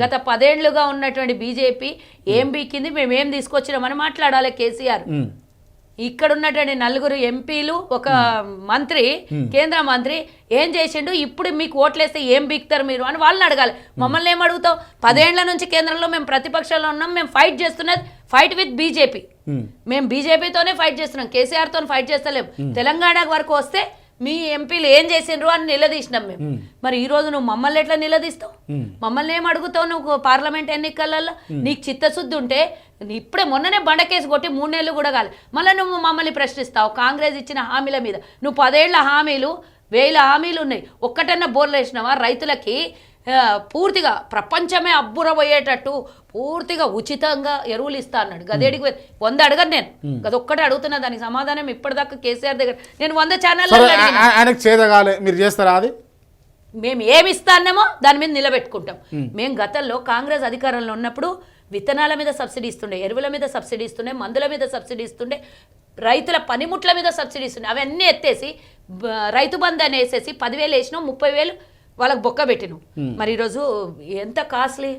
గత పదేళ్ళుగా ఉన్నటువంటి బీజేపీ ఏం బీకింది మేము తీసుకొచ్చినామని మాట్లాడాలి కేసీఆర్. ఉమ్. ఇక్కడ ఉన్నటువంటి నలుగురు ఎంపీలు ఒక మంత్రి కేంద్ర మంత్రి ఏం చేసిండు ఇప్పుడు మీకు ఓట్లేస్తే ఏం బీక్తారు మీరు అని వాళ్ళని అడగాలి. మమ్మల్ని ఏం అడుగుతావు? పదేళ్ళ నుంచి కేంద్రంలో మేము ప్రతిపక్షంలో ఉన్నాం మేము ఫైట్ చేస్తున్నది ఫైట్ విత్ బీజేపీ. మేము బీజేపీతోనే ఫైట్ చేస్తున్నాం కేసీఆర్తో ఫైట్ చేస్తలేం. తెలంగాణ వరకు వస్తే మీ ఎంపీలు ఏం చేసిండ్రు అని నిలదీసినాం మేము. మరి ఈ రోజు నువ్వు మమ్మల్ని ఎట్లా నిలదీస్తావు. మమ్మల్ని ఏం అడుగుతావు నువ్వు పార్లమెంట్ ఎన్నికలలో నీకు చిత్తశుద్ధి ఉంటే ఇప్పుడే మొన్ననే బండకేసి కొట్టి మూడు నెలలు కూడా కాదు మళ్ళీ నువ్వు మమ్మల్ని ప్రశ్నిస్తావు కాంగ్రెస్ ఇచ్చిన హామీల మీద. నువ్వు పదేళ్ళ హామీలు వేల హామీలు ఉన్నాయి. ఒక్కటన్నా బోర్లు వేసినావా? రైతులకి పూర్తిగా ప్రపంచమే అబ్బురపోయేటట్టు పూర్తిగా ఉచితంగా ఎరువులు ఇస్తా అన్నాడు గదేడికి వంద అడగను నేను. గదొక్కటే అడుగుతున్నా దానికి సమాధానం ఇప్పటిదాకా కేసీఆర్ దగ్గర. నేను వంద ఆయనకు చేతగాలే మీరు చేస్తారా అది? మేము ఏమి ఇస్తాన్నామో దాని మీద నిలబెట్టుకుంటాం. మేము. గతంలో కాంగ్రెస్ అధికారంలో ఉన్నప్పుడు విత్తనాల మీద సబ్సిడీ ఇస్తుండే ఎరువుల మీద సబ్సిడీ ఇస్తుండే మందుల మీద సబ్సిడీ ఇస్తుండే రైతుల పనిముట్ల మీద సబ్సిడీ ఇస్తుండే. అవన్నీ ఎత్తేసి రైతు బంధు అని వేసేసి పదివేలు వేసినాం ముప్పై వేలు వాళ్ళకి బొక్క పెట్టినాం. మరి ఈరోజు ఎంత కాస్ట్లీ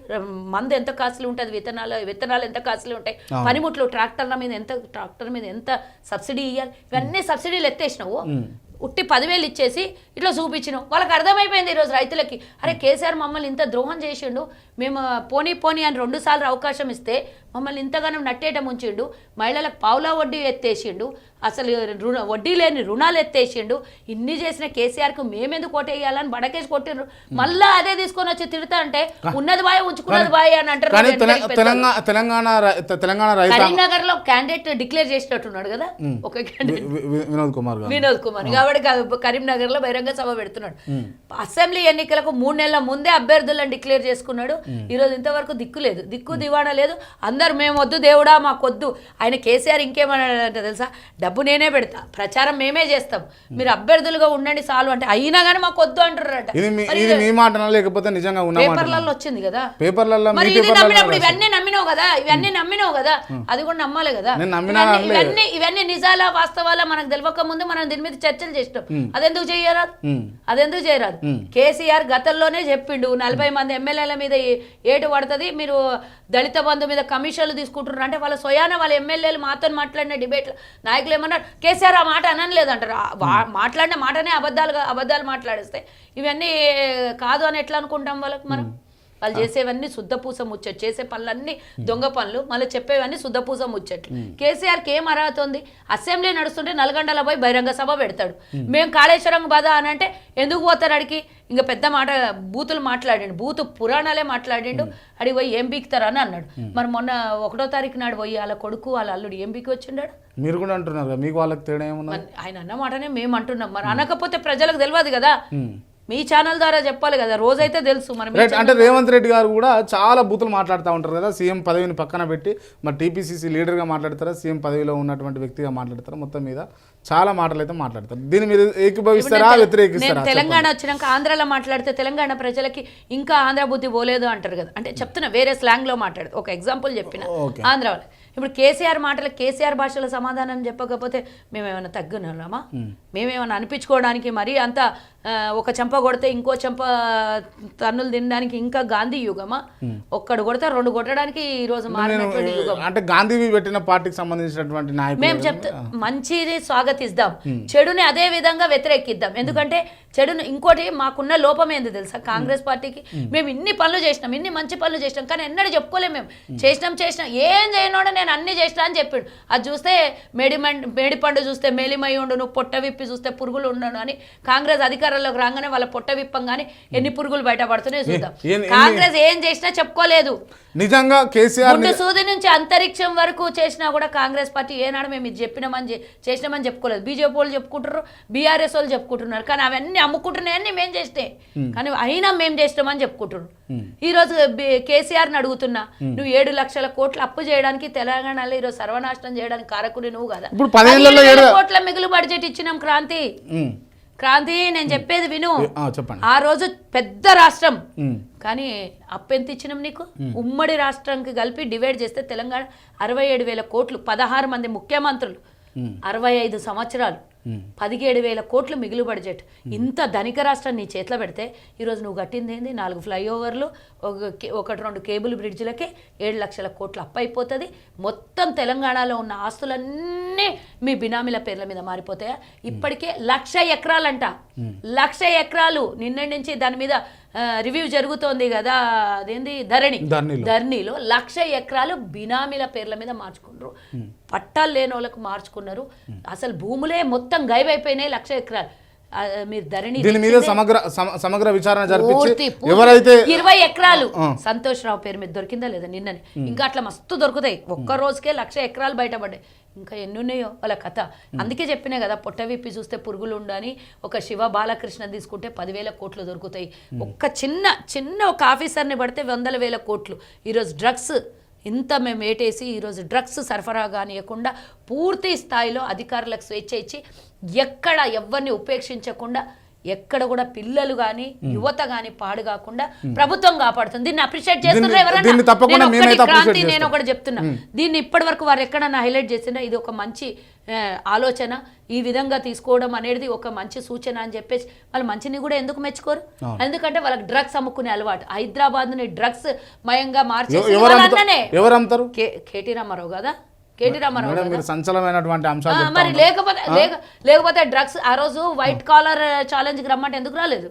మందు ఎంత కాస్ట్లీ ఉంటుంది విత్తనాలు విత్తనాలు ఎంత కాస్ట్లీ ఉంటాయి పనిముట్లు ట్రాక్టర్ల మీద ఎంత ట్రాక్టర్ మీద ఎంత సబ్సిడీ ఇవ్వాలి ఇవన్నీ సబ్సిడీలు ఎత్తేసినావు. ఉట్టి పదివేలు ఇచ్చేసి ఇట్లా చూపించినాం వాళ్ళకి అర్థమైపోయింది ఈరోజు రైతులకి. అరే కేసీఆర్ మమ్మల్ని ఇంత ద్రోహం చేసిండు. మేము పోనీ పోనీ అని రెండు సార్లు అవకాశం ఇస్తే మమ్మల్ని ఇంతగానో నట్టేట ముంచిండు. మహిళలకు పావులా వడ్డీ ఎత్తేసిండు. అసలు రుణ వడ్డీ లేని రుణాలు ఎత్తేసిండు. ఇన్ని చేసిన కేసీఆర్కు మేమెందుకు ఓటేయాలని బడకేసి కొట్టిండ్రు మళ్ళా అదే తీసుకొని వచ్చి తిడతా అంటే ఉన్నది బాయ్ ఉంచుకున్నది బాయ్ అని అంటారు తెలంగాణ. తెలంగాణ కరీంనగర్లో క్యాండిడేట్ డిక్లేర్ చేసినట్టున్నాడు కదా? ఒక క్యాండిడేట్. వినోద్ కుమార్ వినోద్ కుమార్. కాబట్టి కరీంనగర్లో బహిరంగ సభ పెడుతున్నాడు. అసెంబ్లీ ఎన్నికలకు మూడు నెలల ముందే అభ్యర్థులను డిక్లేర్ చేసుకున్నాడు. ఈ రోజు ఇంతవరకు దిక్కు లేదు. దిక్కు దివాణా లేదు. అందరు మేము వద్దు దేవుడా మాకొద్దు. ఆయన కేసీఆర్ ఇంకేమన్నాడంటే తెలుసా? డబ్బు నేనే పెడతా. ప్రచారం మేమే చేస్తాం. మీరు అభ్యర్థులుగా ఉండండి చాలు అంటే అయినా కానీ మాకు వద్దు ఇది మీ మాటనా లేకపోతే నిజంగా పేపర్లలో వచ్చింది కదా. పేపర్లలో మీ మరి ఇది పేపర్లలో నమ్మినప్పుడు ఇవన్నీ నమ్మినావు కదా ఇవన్నీ నమ్మినావు కదా అది కూడా నమ్మాలి కదా. ఇవన్నీ-. ఇవన్నీ నిజాలా వాస్తవాలా మనకు తెలియక ముందు మనం దీని మీద చర్చలు చేసినాం. అదెందుకు చేయరాదు. అదెందుకు చేయరాదు? కేసీఆర్ గతంలోనే చెప్పిండు నలభై మంది ఎమ్మెల్యేల మీద ఏటు పడుతుంది? మీరు దళిత బంధు మీద కమిషన్లు తీసుకుంటున్నారు అంటే వాళ్ళ స్వయాన వాళ్ళ ఎమ్మెల్యేలు మాతో మాట్లాడిన డిబేట్లు నాయకులు ఏమన్నారు కేసీఆర్ ఆ మాట అనలేదు అంటారు ఆ వా- మాట్లాడిన మాటనే అబద్ధాలుగా అబద్ధాలు మాట్లాడిస్తే. ఇవన్నీ కాదు అని ఎట్లా అనుకుంటాం వాళ్ళకి మనం? వాళ్ళు చేసేవన్నీ శుద్ధపూస ముచ్చట్లు చేసే పనులన్నీ దొంగ పనులు మళ్ళీ చెప్పేవన్నీ శుద్ధపూస ముచ్చట్లు. కేసీఆర్కి ఏం అర్హత ఉంది? అసెంబ్లీ నడుస్తుంటే నల్గొండలో పోయి బహిరంగ సభ పెడతాడు. మేము కాళేశ్వరం బాధ అని అంటే ఎందుకు పోతారు అడిగి ఇంకా పెద్ద మాట బూతులు మాట్లాడిండు బూతు పురాణాలే మాట్లాడిండు. అడిగి పోయి ఏం బీక్తారు అని అన్నాడు. మరి మొన్న ఒకటో తారీఖు నాడు పోయి వాళ్ళ కొడుకు వాళ్ళ అల్లుడు ఏం బీకి వచ్చిండాడు? మీరు కూడా అంటున్నారు మీకు వాళ్ళకి తేడా ఏమన్నా ఆయన అన్న మాటనే మేము అంటున్నాం. మరి అనకపోతే ప్రజలకు తెలియదు కదా. మీ ఛానల్ ద్వారా చెప్పాలి కదా రోజైతే తెలుసు మరి అంటే రేవంత్ రెడ్డి గారు కూడా చాలా బూతులు మాట్లాడుతూ ఉంటారు కదా సీఎం పదవిని పక్కన పెట్టి మరి టీపీసీసీ లీడర్గా మాట్లాడతారా సీఎం పదవిలో ఉన్నటువంటి వ్యక్తిగా మాట్లాడతారా మొత్తం మీద చాలా మాటలు అయితే మాట్లాడతారు. దీని మీద ఏకీభవిస్తారా వ్యతిరేకిస్తారా? తెలంగాణ వచ్చినాక ఆంధ్రాలో మాట్లాడితే తెలంగాణ ప్రజలకి ఇంకా ఆంధ్ర బుద్ధి పోలేదు అంటారు కదా. అంటే చెప్తున్నా వేరే స్లాంగ్లో మాట్లాడు. ఒక ఎగ్జాంపుల్ చెప్పిన. ఆంధ్ర ఇప్పుడు కేసీఆర్ మాటలు కేసీఆర్ భాషలో సమాధానం చెప్పకపోతే మేమేమైనా తగ్గున్నామా మేమేమైనా అనిపించుకోవడానికి మరీ అంత ఒక చెంప కొడితే ఇంకో చెంప తన్నులు తినడానికి ఇంకా గాంధీ యుగమా? ఒక్కడు కొడితే రెండు కొట్టడానికి ఈ రోజు మారినటువంటి యుగం. అంటే గాంధీ పెట్టిన పార్టీకి సంబంధించినటువంటి మేము చెప్తా మంచిది స్వాగతిస్తాం. చెడుని అదే విధంగా వ్యతిరేకిద్దాం. ఎందుకంటే చెడుని ఇంకోటి మాకున్న లోపం ఏంది తెలుసా? కాంగ్రెస్ పార్టీకి మేము ఇన్ని పనులు చేసినాం ఇన్ని మంచి పనులు చేసినాం కానీ ఎన్నడూ చెప్పుకోలేము మేము. చేసినాం చేసినాం. ఏం చేయనోడు నేను అన్ని చేసినా అని చెప్పిండు. అది చూస్తే మేడి మం- మేడి పండు చూస్తే మేలిమై ఉండు నువ్వు పొట్ట విప్పి చూస్తే పురుగులు ఉండను అని కాంగ్రెస్ అధికారంలోకి రాగానే వాళ్ళ పొట్ట విప్పంగానే ఎన్ని పురుగులు బయటపడుతున్నాయి చూద్దాం. కాంగ్రెస్ ఏం చేసినా చెప్పుకోలేదు. నిజంగా కేసీఆర్ సూది నుంచి అంతరిక్షం వరకు చేసినా కూడా కాంగ్రెస్ పార్టీ ఏనాడు మేము ఇది చెప్పినామని చేసినామని చెప్పుకోలేదు. బీజేపీ వాళ్ళు చెప్పుకుంటారు బీఆర్ఎస్ వాళ్ళు చెప్పుకుంటున్నారు. కానీ అవన్నీ అమ్ముకుంటున్నాయని మేము. చేసినాయి కానీ అయినా మేము చేసినామని చెప్పుకుంటున్నారు ఈ రోజు బి- కేసీఆర్ని అడుగుతున్నా నువ్వు ఏడు లక్షల కోట్లు అప్పు చేయడానికి తెలంగాణలో ఈరోజు సర్వనాశనం చేయడానికి కారకుడి నువ్వు కదా. ఇప్పుడు కోట్ల మిగులు బడ్జెట్ ఇచ్చినాం క్రాంతి. క్రాంతి నేను చెప్పేది విను. ఆ, చెప్పండి. ఆ రోజు పెద్ద రాష్ట్రం. కానీ అప్పెంత ఇచ్చినాం నీకు? ఉమ్మడి రాష్ట్రానికి కలిపి డివైడ్ చేస్తే తెలంగాణ అరవై ఏడు వేల కోట్లు పదహారు మంది ముఖ్యమంత్రులు. అరవై ఐదు సంవత్సరాలు. పదిహేడు వేల కోట్లు మిగులు బడ్జెట్. ఇంత ధనిక రాష్ట్రం నీ చేతిలో పెడితే ఈరోజు నువ్వు కట్టింది ఏంది నాలుగు ఫ్లైఓవర్లు ఒకటి రెండు కేబుల్ బ్రిడ్జ్లకే ఏడు లక్షల కోట్లు అప్పు అయిపోతుంది మొత్తం తెలంగాణలో ఉన్న ఆస్తులన్నీ మీ బినామీల పేర్ల మీద మారిపోతాయా? ఇప్పటికే లక్ష ఎకరాలంట. లక్ష ఎకరాలు నిన్నటి నుంచి దాని మీద రివ్యూ జరుగుతోంది కదా అదేంది? ధరణి. ధరణిలో. లక్ష ఎకరాలు బినామీల పేర్ల మీద మార్చుకున్నారు పట్టాలు లేని వాళ్ళకు మార్చుకున్నారు. అసలు భూములే మొత్తం గైవైపోయినాయి లక్ష ఎకరాలు. మీరు ధరణి దీని మీద సమగ్ర సమ- సమగ్ర విచారణ జరిపించి ఎవరైతే ఇరవై ఎకరాలు. సంతోష్ రావు పేరు మీద దొరికిందా లేదా నిన్ననే? ఇంకా అట్లా మస్తు దొరుకుతాయి. ఒక్క రోజుకే లక్ష ఎకరాలు బయటపడ్డాయి. ఇంకా ఎన్ని ఉన్నాయో వాళ్ళ కథ. అందుకే చెప్పినా కదా పొట్ట విప్పి చూస్తే పురుగులు ఉండని ఒక శివ బాలకృష్ణ తీసుకుంటే పదివేల కోట్లు దొరుకుతాయి. ఒక్క చిన్న చిన్న ఒక ఆఫీసర్ని పడితే వందల వేల కోట్లు. ఈరోజు డ్రగ్స్ ఇంత మేము ఏటేసి ఈరోజు డ్రగ్స్ సరఫరా కానియకుండా పూర్తి స్థాయిలో అధికారులకు స్వేచ్ఛ ఇచ్చి ఎక్కడ ఎవరిని ఉపేక్షించకుండా ఎక్కడ కూడా పిల్లలు కానీ యువత కానీ పాడు కాకుండా ప్రభుత్వం కాపాడుతుంది. దీన్ని అప్రిషియేట్ చేస్తున్నారు తప్పకుండా నేను క్రాంతి. ఒకటి చెప్తున్నా. దీన్ని ఇప్పటి వరకు వారు ఎక్కడన్నా హైలైట్ చేసినా ఇది ఒక మంచి ఆలోచన. ఈ విధంగా తీసుకోవడం అనేది ఒక మంచి సూచన అని చెప్పేసి వాళ్ళు మంచిని కూడా ఎందుకు మెచ్చుకోరు? ఎందుకంటే వాళ్ళకి డ్రగ్స్ అమ్ముకునే అలవాటు. హైదరాబాద్ని డ్రగ్స్ మయంగా మార్చేసి కేటీ రామారావు కదా? కేటీ రామారావు మీరు ఆ, అంశాలు మరి. లేకపోతే లేక లేకపోతే డ్రగ్స్ ఆ రోజు వైట్ కాలర్ ఛాలెంజ్కి రమ్మంటే ఎందుకు రాలేదు?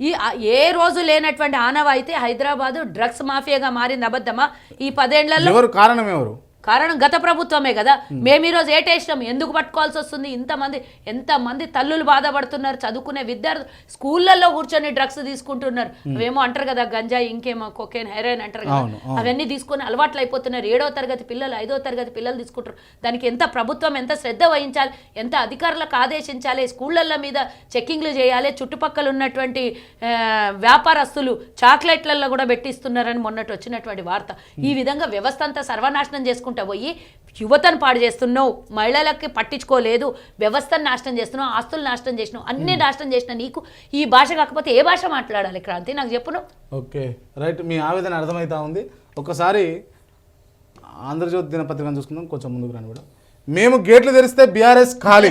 ఈ ఏ రోజు లేనటువంటి ఆనవాయితీ హైదరాబాద్ డ్రగ్స్ మాఫియాగా మారింది అబద్ధమా? ఈ పదేళ్ళలో ఎవరు కారణం ఎవరు? కారణం గత ప్రభుత్వమే కదా. మేము ఈరోజు ఏటేసినాం? ఎందుకు పట్టుకోవాల్సి వస్తుంది? ఇంతమంది ఎంతమంది తల్లులు బాధపడుతున్నారు? చదువుకునే విద్యార్థులు స్కూళ్ళల్లో కూర్చొని డ్రగ్స్ తీసుకుంటున్నారు. అవేమో అంటారు కదా గంజాయి ఇంకేమో కొకేన్ హెరోయిన్ అంటారు కదా. అవును, అవును. అవన్నీ తీసుకొని అలవాట్లు అయిపోతున్నారు. ఏడో తరగతి పిల్లలు ఐదో తరగతి పిల్లలు తీసుకుంటారు. దానికి ఎంత ప్రభుత్వం ఎంత శ్రద్ధ వహించాలి? ఎంత అధికారులకు ఆదేశించాలి? స్కూళ్ళల్లో మీద చెక్కింగ్లు చేయాలి? చుట్టుపక్కల ఉన్నటువంటి వ్యాపారస్తులు చాక్లెట్లలో కూడా పెట్టిస్తున్నారని మొన్నటి వచ్చినటువంటి వార్త. ఈ విధంగా వ్యవస్థ అంతా సర్వనాశనం చేసుకుంటా పోయి యువతను పాడు చేస్తున్నావు. మహిళలకి పట్టించుకోలేదు. వ్యవస్థను నాశనం చేస్తున్నావు. ఆస్తులు నాశనం చేసినావు. అన్ని నాశనం చేసిన నీకు ఈ భాష కాకపోతే ఏ భాష మాట్లాడాలి క్రాంతి? నాకు చెప్పును ఓకే. రైట్. మీ ఆవేదన అర్థమవుతా ఉంది. ఒకసారి ఆంధ్రజ్యోతి దినపత్రికను చూసుకుందాం. కొంచెం ముందుకు రండి కూడా. మేము గేట్లు తెరిస్తే బీఆర్ఎస్ ఖాళీ.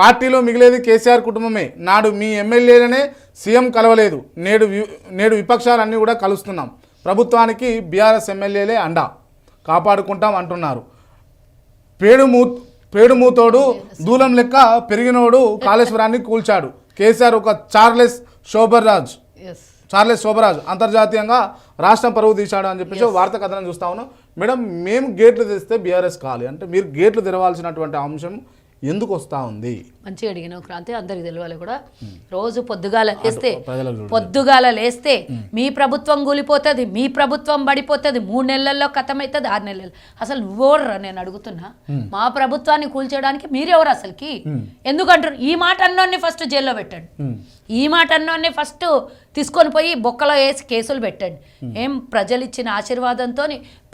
పార్టీలో మిగిలేది కేసీఆర్ కుటుంబమే. నాడు మీ ఎమ్మెల్యేలనే సీఎం కలవలేదు. నేడు నేడు విపక్షాలన్నీ కూడా కలుస్తున్నాం. ప్రభుత్వానికి బీఆర్ఎస్ ఎమ్మెల్యేలే అండా. కాపాడుకుంటాం అంటున్నారు. పేడుమూ పేడుమూతోడు దూలం లెక్క పెరిగినోడు కాళేశ్వరాన్ని కూల్చాడు. కేసీఆర్ ఒక చార్లెస్ శోభర్రాజ్ చార్లెస్ శోభరాజ్ అంతర్జాతీయంగా రాష్ట్రం పరువు తీశాడు అని చెప్పేసి వార్త కథనం చూస్తా ఉన్నాం. మేడం మేము గేట్లు తెరిస్తే బీఆర్ఎస్ కావాలి అంటే మీరు గేట్లు తెరవాల్సినటువంటి అంశం ఎందుకు వస్తూ ఉంది? మంచిగా అడిగినావు క్రాంతి అందరికి తెలియాలి కూడా. రోజు పొద్దుగాల లేస్తే. పొద్దుగాల లేస్తే మీ ప్రభుత్వం కూలిపోతుంది మీ ప్రభుత్వం పడిపోతుంది మూడు నెలల్లో కథమవుతుంది ఆరు నెలలు. అసలు నువ్వెవర్రా నేను అడుగుతున్నా? మా ప్రభుత్వాన్ని కూల్చేయడానికి మీరెవరు అసలుకి? ఎందుకంటారు ఈ మాట అన్నోన్ని ఫస్ట్ జైల్లో పెట్టండి. ఈ మాట అన్నోన్ని ఫస్ట్ తీసుకొని పోయి బొక్కలో వేసి కేసులు పెట్టండి. ఏం ప్రజలు ఇచ్చిన ఆశీర్వాదంతో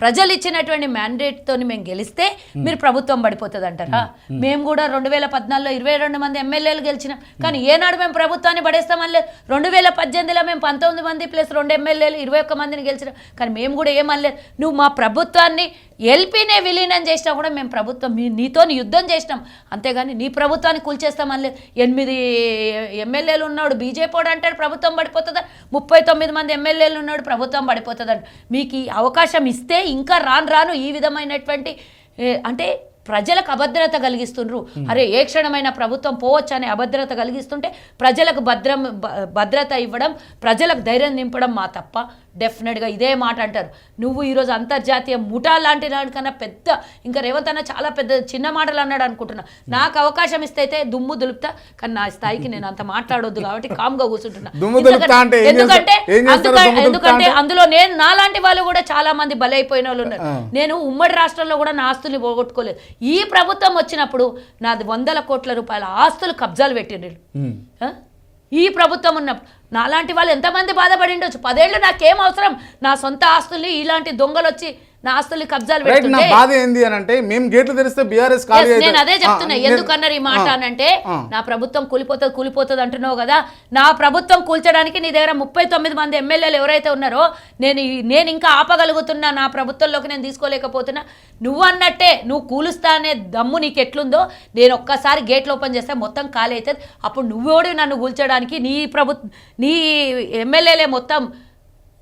ప్రజలు ఇచ్చినటువంటి మ్యాండేట్తో మేము గెలిస్తే మీరు ప్రభుత్వం పడిపోతుంది అంటారా మేము కూడా రెండు వేల పద్నాలుగులో ఇరవై రెండు మంది ఎమ్మెల్యేలు గెలిచినాం. కానీ ఏనాడు మేము ప్రభుత్వాన్ని పడేస్తామని లేదు. రెండు వేల పద్దెనిమిదిలో మేము పంతొమ్మిది మంది ప్లస్ రెండు ఎమ్మెల్యేలు ఇరవై ఒక్క మందిని గెలిచినాం. కానీ మేము కూడా ఏమనలేదు. నువ్వు మా ప్రభుత్వాన్ని ఎల్పీనే విలీనం చేసినా కూడా మేము ప్రభుత్వం మీ నీతో యుద్ధం చేసినాం. అంతేగాని నీ ప్రభుత్వాన్ని కూల్చేస్తామని ఎనిమిది ఎమ్మెల్యేలు ఉన్నాడు బీజేపీ వాడు అంటాడు ప్రభుత్వం పడిపోతుందా? ముప్పై తొమ్మిది మంది ఎమ్మెల్యేలు ఉన్నాడు ప్రభుత్వం పడిపోతుందంట. మీకు ఈ అవకాశం ఇస్తే ఇంకా రాను రాను ఈ విధమైనటువంటి అంటే ప్రజలకు అభద్రత కలిగిస్తుండ్రు. అరే ఏ క్షణమైన ప్రభుత్వం పోవచ్చు అనే అభద్రత కలిగిస్తుంటే ప్రజలకు భద్రం భద్రత ఇవ్వడం ప్రజలకు ధైర్యం నింపడం మా తప్ప డెఫినెట్గా ఇదే మాట అంటారు. నువ్వు ఈరోజు అంతర్జాతీయ ముఠా లాంటి దానికన్నా పెద్ద ఇంకా రేవంత్ అన్న చాలా పెద్ద చిన్న మాటలు అన్నాడు అనుకుంటున్నా. నాకు అవకాశం ఇస్తే అయితే దుమ్ము దులుపుతా కానీ నా స్థాయికి నేను అంత మాట్లాడొద్దు కాబట్టి కామ్గా కూర్చుంటున్నా. ఎందుకంటే ఎందుకంటే? అందులో నేను నాలాంటి వాళ్ళు కూడా చాలా మంది బలైపోయిన వాళ్ళు ఉన్నారు. నేను ఉమ్మడి రాష్ట్రంలో కూడా నా ఆస్తుల్ని పోగొట్టుకోలేదు. ఈ ప్రభుత్వం వచ్చినప్పుడు నాది వందల కోట్ల రూపాయల ఆస్తులు కబ్జాలు పెట్టిండ్రు? ఈ ప్రభుత్వం ఉన్నప్పుడు నాలాంటి వాళ్ళు ఎంతమంది బాధపడి ఉండొచ్చు? పదేళ్ళు నాకేం అవసరం? నా సొంత ఆస్తుల్ని ఇలాంటి దొంగలు వచ్చి నా ఆస్తుల్ని కబ్జాలు పెడుతుంటే బాధ ఏంది అని అంటే మేము గేట్లు తెరిస్తే బీఆర్ఎస్ నేను అదే చెప్తున్నా. ఆ, నేను- ఎందుకన్నారు ఈ మాట అనంటే. నా ప్రభుత్వం కూలిపోతుంది కూలిపోతుంది అంటున్నావు కదా. నా ప్రభుత్వం కూల్చడానికి నీ దగ్గర ముప్పై తొమ్మిది మంది ఎమ్మెల్యేలు ఎవరైతే ఉన్నారో నేను నేను ఇంకా ఆపగలుగుతున్నా నా ప్రభుత్వంలోకి నేను తీసుకోలేకపోతున్నా. నువ్వు అన్నట్టే నువ్వు కూలుస్తా అనే దమ్ము నీకు ఎట్లుందో నేను ఒక్కసారి గేట్లు ఓపెన్ చేస్తే మొత్తం ఖాళీ అవుతుంది. అప్పుడు నువ్వోడు నన్ను కూల్చడానికి? నీ ప్రభుత్వ నీ ఎమ్మెల్యేలే మొత్తం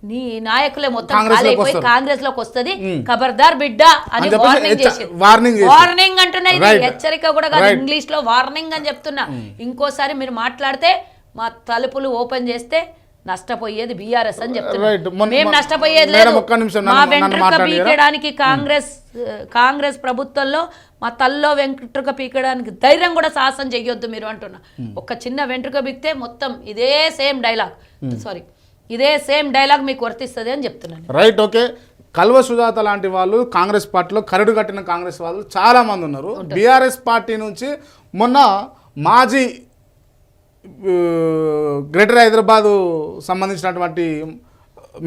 నీ నాయకులే మొత్తం వస్తారు. కాంగ్రెస్లోకి వస్తుంది ఖబర్దార్ బిడ్డ అని వార్నింగ్ చేసి. వార్నింగ్ అంటున్నా ఇది. హెచ్చరిక కూడా కాదు. ఇంగ్లీష్లో వార్నింగ్ అని చెప్తున్నా. ఇంకోసారి మీరు మాట్లాడితే మా తలుపులు ఓపెన్ చేస్తే నష్టపోయేది బీఆర్ఎస్ అని చెప్తున్నా. మేము నష్టపోయేది లేదు. మా వెంట్రుక? పీకడానికి కాంగ్రెస్ కాంగ్రెస్ ప్రభుత్వంలో మా తల్లో వెంట్రుక పీకడానికి ధైర్యం కూడా సాహసం చెయ్యొద్దు మీరు అంటున్నా. ఒక చిన్న వెంట్రుక పీకితే మొత్తం ఇదే సేమ్ డైలాగ్. సారీ ఇదే సేమ్ డైలాగ్ మీకు వర్తిస్తుంది అని చెప్తున్నాను. రైట్ ఓకే కల్వ సుజాత లాంటి వాళ్ళు కాంగ్రెస్ పార్టీలో కరడు కట్టిన కాంగ్రెస్ వాళ్ళు చాలా మంది ఉన్నారు. బీఆర్ఎస్ పార్టీ నుంచి మొన్న మాజీ గ్రేటర్ హైదరాబాదు సంబంధించినటువంటి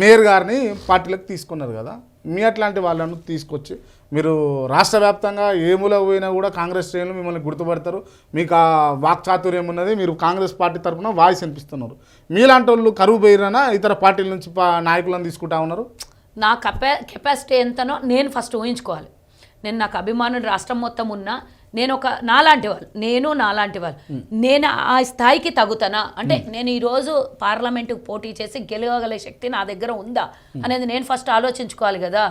మేయర్ గారిని పార్టీలోకి తీసుకున్నారు కదా. మీ అట్లాంటి వాళ్ళను తీసుకొచ్చి మీరు రాష్ట్ర వ్యాప్తంగా ఏ పోయినా కూడా కాంగ్రెస్ శ్రేణులు మిమ్మల్ని గుర్తుపడతారు. మీకు ఆ వాక్చాతుర్యం ఉన్నది మీరు కాంగ్రెస్ పార్టీ తరఫున వాయిస్ అనిపిస్తున్నారు మీలాంటి వాళ్ళు కరువు పోయినా ఇతర పార్టీల నుంచి నాయకులను తీసుకుంటా ఉన్నారు? నా కెపా కెపాసిటీ ఎంతనో నేను ఫస్ట్ ఊహించుకోవాలి. నేను నాకు అభిమానుడు రాష్ట్రం మొత్తం ఉన్నా నేను ఒక నాలాంటి వాళ్ళు నేను నాలాంటి వాళ్ళు నేను ఆ స్థాయికి తగుతానా అంటే నేను ఈరోజు పార్లమెంటుకు పోటీ చేసి గెలవగల శక్తి నా దగ్గర ఉందా? అనేది నేను ఫస్ట్ ఆలోచించుకోవాలి కదా.